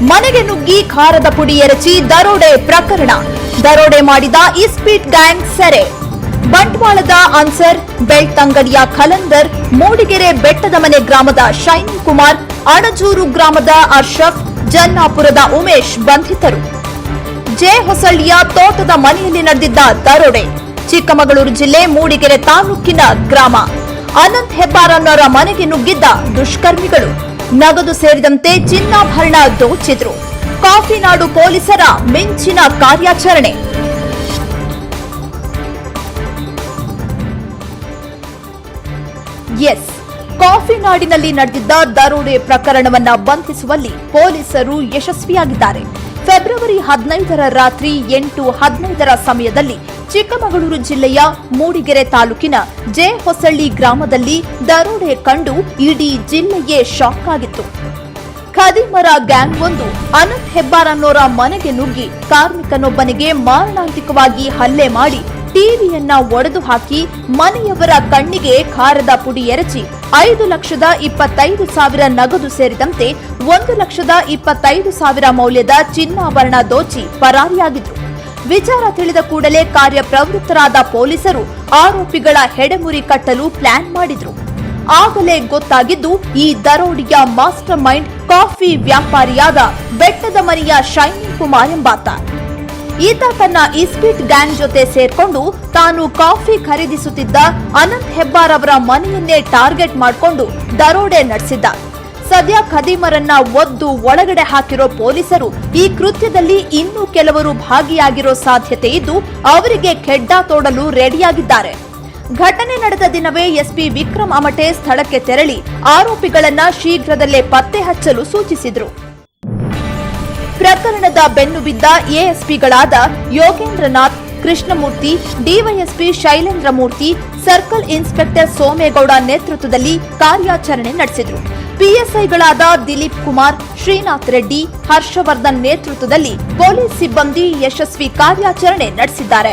ಮನೆಗೆ ನುಗ್ಗಿ ಖಾರದ ಪುಡಿ ಎರಚಿ ದರೋಡೆ ಪ್ರಕರಣ. ದರೋಡೆ ಮಾಡಿದ ಇಸ್ಪೀಟ್ ಗ್ಯಾಂಗ್ ಸೆರೆ. ಬಂಟ್ವಾಳದ ಅನ್ಸರ್, ಬೆಳ್ತಂಗಡಿಯ ಖಲಂದರ್, ಮೂಡಿಗೆರೆ ಬೆಟ್ಟದ ಮನೆ ಗ್ರಾಮದ ಶೈನಿ ಕುಮಾರ್, ಅಣಜೂರು ಗ್ರಾಮದ ಅರ್ಷಫ್, ಜನ್ನಾಪುರದ ಉಮೇಶ್ ಬಂಧಿತರು. ಜೆ ಹೊಸಳ್ಳಿಯ ತೋಟದ ಮನೆಯಲ್ಲಿ ನಡೆದಿದ್ದ ದರೋಡೆ. ಚಿಕ್ಕಮಗಳೂರು ಜಿಲ್ಲೆ ಮೂಡಿಗೆರೆ ತಾಲೂಕಿನ ಗ್ರಾಮ. ಅನಂತ್ ಹೆಬ್ಬಾರನ್ನವರ ಮನೆಗೆ ನುಗ್ಗಿದ್ದ ದುಷ್ಕರ್ಮಿಗಳು. ನಗದು ಸೇರಿದಂತೆ ಚಿನ್ನಾಭರಣ ದೋಚಿದ್ರು. ಕಾಫಿನಾಡು ಪೊಲೀಸರ ಮಿಂಚಿನ ಕಾರ್ಯಾಚರಣೆ. ಎಸ್, ಕಾಫಿ ನಾಡಿನಲ್ಲಿ ನಡೆದಿದ್ದ ದರೋಡೆ ಪ್ರಕರಣವನ್ನ ಬಂಧಿಸುವಲ್ಲಿ ಪೊಲೀಸರು ಯಶಸ್ವಿಯಾಗಿದ್ದಾರೆ. ಫೆಬ್ರವರಿ ಹದಿನೈದರ ರಾತ್ರಿ ಎಂಟು ಹದಿನೈದರ ಸಮಯದಲ್ಲಿ ಚಿಕ್ಕಮಗಳೂರು ಜಿಲ್ಲೆಯ ಮೂಡಿಗೆರೆ ತಾಲೂಕಿನ ಜೆ ಹೊಸಳ್ಳಿ ಗ್ರಾಮದಲ್ಲಿ ದರೋಡೆ ಕಂಡು ಇಡೀ ಜಿಲ್ಲೆಯೇ ಶಾಕ್ ಆಗಿತ್ತು. ಖದೀಮರ ಗ್ಯಾಂಗ್ ಒಂದು ಅನಂತ್ ಹೆಬ್ಬಾರ್ ಅನ್ನೋರ ಮನೆಗೆ ನುಗ್ಗಿ ಕಾರ್ಮಿಕನೊಬ್ಬನಿಗೆ ಮಾರಣಾಂತಿಕವಾಗಿ ಹಲ್ಲೆ ಮಾಡಿ ಟಿವಿಯನ್ನ ಒಡೆದು ಹಾಕಿ ಮನೆಯವರ ಕಣ್ಣಿಗೆ ಖಾರದ ಪುಡಿ ಎರಚಿ ಐದು ಲಕ್ಷದ ಇಪ್ಪತ್ತೈದು ಸಾವಿರ ನಗದು ಸೇರಿದಂತೆ ಒಂದು ಲಕ್ಷದ ಇಪ್ಪತ್ತೈದು ಸಾವಿರ ಮೌಲ್ಯದ ಚಿನ್ನಾಭರಣ ದೋಚಿ ಪರಾರಿಯಾಗಿದ್ರು ವಿಚಾರ ತಿಳಿದ ಕೂಡಲೇ ಕಾರ್ಯಪ್ರವೃತ್ತರಾದ ಪೊಲೀಸರು ಆರೋಪಿಗಳ ಹೆಡೆಮುರಿ ಕಟ್ಟಲು ಪ್ಲಾನ್ ಮಾಡಿದ್ರು. ಆಗಲೇ ಗೊತ್ತಾಗಿದ್ದು, ಈ ದರೋಡಿಯ ಮಾಸ್ಟರ್ ಮೈಂಡ್ ಕಾಫಿ ವ್ಯಾಪಾರಿಯಾದ ಬೆಟ್ಟದ ಮನೆಯ ಶೈನಿ ಕುಮಾರ್ ಎಂಬಾತ. ಈತ ತನ್ನ ಇಸ್ಪೀಟ್ ಗ್ಯಾಂಗ್ ಜೊತೆ ಸೇರ್ಕೊಂಡು ತಾನು ಕಾಫಿ ಖರೀದಿಸುತ್ತಿದ್ದ ಅನಂತ್ ಹೆಬ್ಬಾರ್ ಅವರ ಮನೆಯನ್ನೇ ಟಾರ್ಗೆಟ್ ಮಾಡಿಕೊಂಡು ದರೋಡೆ ನಡೆಸಿದ್ದ. ಸದ್ಯ ಖದೀಮರನ್ನ ಒದ್ದು ಒಳಗಡೆ ಹಾಕಿರೋ ಪೊಲೀಸರು ಈ ಕೃತ್ಯದಲ್ಲಿ ಇನ್ನೂ ಕೆಲವರು ಭಾಗಿಯಾಗಿರೋ ಸಾಧ್ಯತೆ ಇದ್ದು ಅವರಿಗೆ ಖೆಡ್ಡ ತೋಡಲು ರೆಡಿಯಾಗಿದ್ದಾರೆ. ಘಟನೆ ನಡೆದ ದಿನವೇ ಎಸ್ಪಿ ವಿಕ್ರಮ್ ಅಮಟೆ ಸ್ಥಳಕ್ಕೆ ತೆರಳಿ ಆರೋಪಿಗಳನ್ನ ಶೀಘ್ರದಲ್ಲೇ ಪತ್ತೆ ಹಚ್ಚಲು ಸೂಚಿಸಿದ್ರು. ಪ್ರಕರಣದ ಬೆನ್ನು ಬಿದ್ದ ಎಎಸ್ಪಿಗಳಾದ Yogendranath, Krishnamurthy, DYSP Shailendra Murthy circle inspector Somegowda ನೇತೃತ್ವದಲ್ಲಿ ಕಾರ್ಯಾಚರಣೆ ನಡೆಸಿದರು. ಪಿಎಸ್ಐಗಳಾದ ದಿಲೀಪ್ ಕುಮಾರ್, ಶ್ರೀನಾಥ್ ರೆಡ್ಡಿ, ಹರ್ಷವರ್ಧನ್ ನೇತೃತ್ವದಲ್ಲಿ ಪೊಲೀಸ್ ಸಿಬ್ಬಂದಿ ಯಶಸ್ವಿ ಕಾರ್ಯಾಚರಣೆ ನಡೆಸಿದ್ದಾರೆ.